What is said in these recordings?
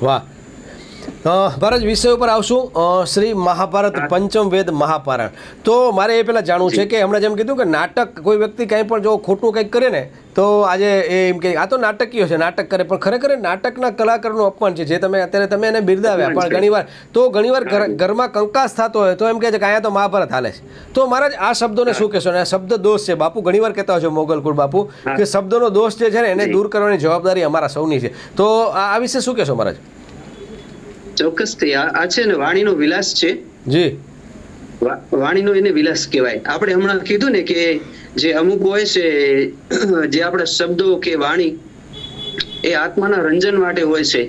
વાહ મહારાજ વિષય ઉપર આવશું. શ્રી મહાભારત પંચમ વેદ મહાપારણ તો મારે એ પહેલાં જાણવું છે કે હમણાં જેમ કીધું કે નાટક કોઈ વ્યક્તિ કંઈ પણ જો ખોટું કંઈક કરે ને તો આજે એ એમ કે આ તો નાટકીય છે નાટક કરે. પણ ખરેખર નાટકના કલાકારનું અપમાન છે જે તમે અત્યારે તમે એને બિરદાવ્યા. પણ ઘણીવાર તો ઘણીવાર ઘરમાં કંકાસ થતો હોય તો એમ કહે છે કે અહીંયા તો મહાભારત હાલે છે. તો મહારાજ આ શબ્દોને શું કહેશો? અને આ શબ્દ દોષ છે. બાપુ ઘણીવાર કહેતા હોય છે મોગલકુળ બાપુ કે શબ્દોનો દોષ જે છે ને એને દૂર કરવાની જવાબદારી અમારા સૌની છે. તો આ વિશે શું કહેશો મહારાજ? ચોક્કસથી આ આ છે ને વાણીનો વિલાસ છે. જી. વાણીનો એને વિલાસ કહેવાય. આપણે હમણાં કીધું ને કે જે અમુક હોય છે જે આપણા શબ્દો કે વાણી એ આત્માના રંજન માટે હોય છે.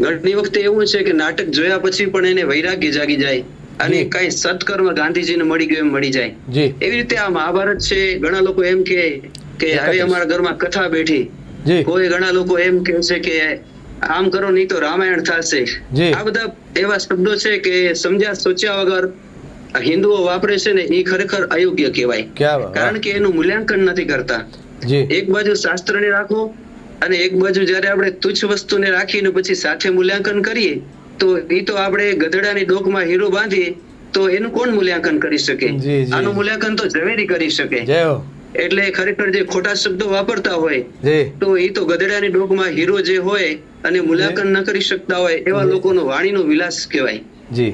ઘણી વખતે એવું છે કે નાટક જોયા પછી પણ એને વૈરાગ્ય જાગી જાય અને કઈ સત્કર્મ ગાંધીજીને મળી ગયું એમ મળી જાય. એવી રીતે આ મહાભારત છે ઘણા લોકો એમ કે કે હવે અમારા ઘરમાં કથા બેઠી. કોઈ ઘણા લોકો એમ કહે છે કે આમ કરો નહીં તો રામાયણ થશે. આ બધા એવા શબ્દો છે કે સમજ્યા સોચ્યા વગર હિન્દુઓ વાપરે છે ને એ ખરેખર અયોગ્ય કહેવાય. કારણ કે એનું મૂલ્યાંકન નથી કરતા. એક બાજુ શાસ્ત્રને રાખો અને એક બાજુ જ્યારે આપણે તુચ્છ વસ્તુને રાખીને પછી સાથે મૂલ્યાંકન કરીએ તો એ તો આપણે ગધડાની ડોકમાં હીરો બાંધીએ તો એનું કોણ મૂલ્યાંકન કરી શકે. આનું મૂલ્યાંકન તો ઝવેરી કરી શકે. એટલે ખરેખર જે ખોટા શબ્દો વાપરતા હોય તો એ તો ગધેડાની ડોકમાં હીરો જે હોય અને મૂલ્યાંકન ન કરી શકતા હોય એવા લોકોનો વાણીનો વિલાસ કહેવાય.